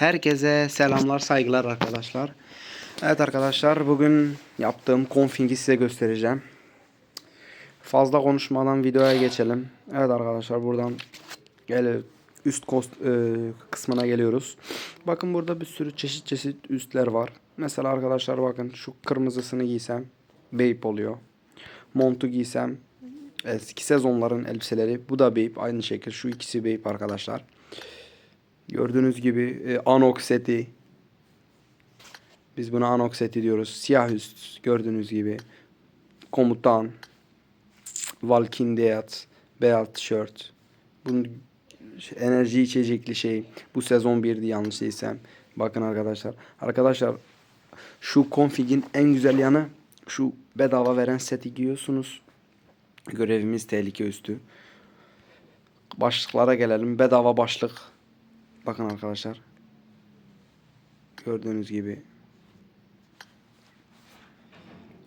Herkese selamlar, saygılar arkadaşlar. Evet arkadaşlar, bugün yaptığım config'i size göstereceğim. Fazla konuşmadan videoya geçelim. Evet arkadaşlar, buradan gel üst kost, e, kısmına geliyoruz. Bakın burada bir sürü çeşit çeşit üstler var. Mesela arkadaşlar bakın şu kırmızısını giysem Bape oluyor. Montu giysem eski sezonların elbiseleri. Bu da Bape. Aynı şekilde şu ikisi Bape arkadaşlar. Gördüğünüz gibi e, Anok seti. Biz buna Anok seti diyoruz. Siyah üst gördüğünüz gibi. Komutan. Valkindeat. Beyaz tişört. Bunun enerji içecekli şey. Bu sezon 1'di yanlış değilsem. Bakın arkadaşlar. Arkadaşlar şu config'in en güzel yanı şu bedava veren seti giyiyorsunuz. Görevimiz tehlike üstü. Başlıklara gelelim. Bedava başlık. Bakın arkadaşlar. Gördüğünüz gibi.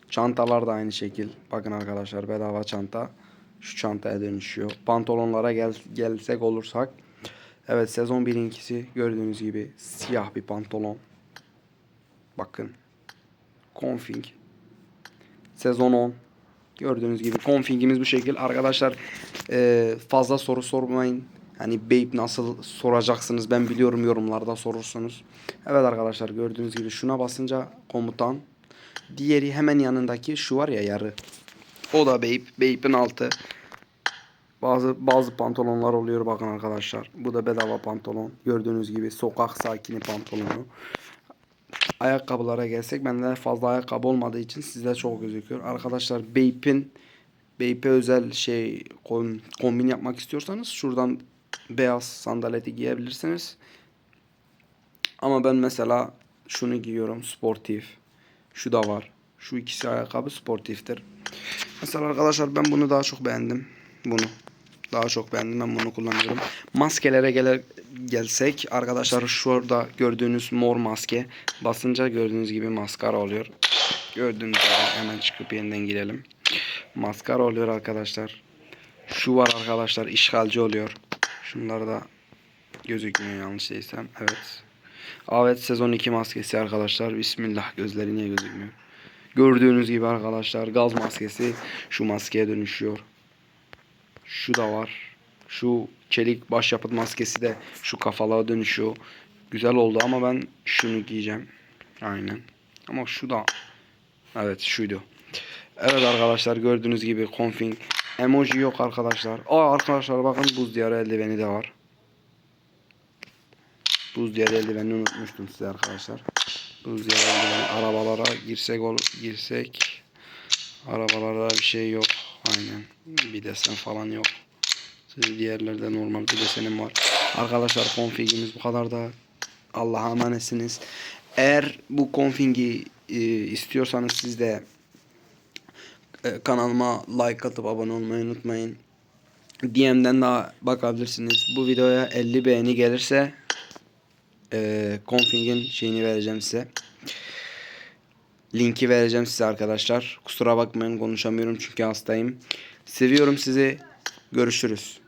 Çantalar da aynı şekil. Bakın arkadaşlar bedava çanta. Şu çantaya dönüşüyor. Pantolonlara gel gelsek olursak. Evet sezon birinkisi gördüğünüz gibi siyah bir pantolon. Bakın. Config. Sezon 10. Gördüğünüz gibi config'imiz bu şekil. Arkadaşlar fazla soru sormayın. Hani Babe nasıl soracaksınız ben biliyorum yorumlarda sorursunuz. Evet arkadaşlar gördüğünüz gibi şuna basınca komutan. Diğeri hemen yanındaki şu var ya yarı. O da Babe. Babe'in altı. Bazı bazı pantolonlar oluyor bakın arkadaşlar. Bu da bedava pantolon. Gördüğünüz gibi sokak sakini pantolonu. Ayakkabılara gelsek bende fazla ayakkabı olmadığı için sizde çok gözüküyor. Arkadaşlar Bape'in Bape'e özel şey kom- kombin yapmak istiyorsanız şuradan beyaz sandaleti giyebilirsiniz. Ama ben mesela şunu giyiyorum sportif. Şu da var. Şu ikisi ayakkabı sportiftir. Mesela arkadaşlar ben bunu daha çok beğendim. Bunu. Daha çok beğendim. Ben bunu kullanıyorum. Maskelere gele, gelsek arkadaşlar şurada gördüğünüz mor maske basınca gördüğünüz gibi maskara oluyor. Gördüğünüz gibi hemen çıkıp yeniden girelim. Maskara oluyor arkadaşlar. Şu var arkadaşlar işgalci oluyor. Şunlar da gözükmüyor yanlış değilsem. Evet. Evet sezon 2 maskesi arkadaşlar. Bismillah gözleri niye gözükmüyor? Gördüğünüz gibi arkadaşlar gaz maskesi şu maskeye dönüşüyor. Şu da var. Şu çelik başyapıt maskesi de şu kafalığa dönüşüyor. Güzel oldu ama ben şunu giyeceğim. Aynen. Ama şu da evet şuydu. Evet arkadaşlar gördüğünüz gibi config emoji yok arkadaşlar. Aa arkadaşlar bakın buz diyarı eldiveni de var. Buz diyarı eldivenini unutmuştum size arkadaşlar. Buz diyarı eldiveni arabalara girsek ol girsek arabalarda bir şey yok. Aynen. Bir desen falan yok. Diğerlerde normal bir desenim var. Arkadaşlar config'imiz bu kadar da Allah'a emanetsiniz. Eğer bu config'i e, istiyorsanız siz de kanalıma like atıp abone olmayı unutmayın. DM'den de bakabilirsiniz. Bu videoya 50 beğeni gelirse e, config'in şeyini vereceğim size. Linki vereceğim size arkadaşlar. Kusura bakmayın konuşamıyorum çünkü hastayım. Seviyorum sizi. Görüşürüz.